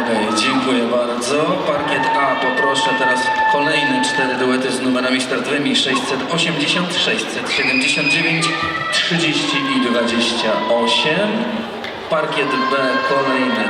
Okej, okay, dziękuję bardzo. Parkiet A poproszę teraz kolejne cztery duety z numerami startowymi 680, 679, 30 i 28. Parkiet B kolejne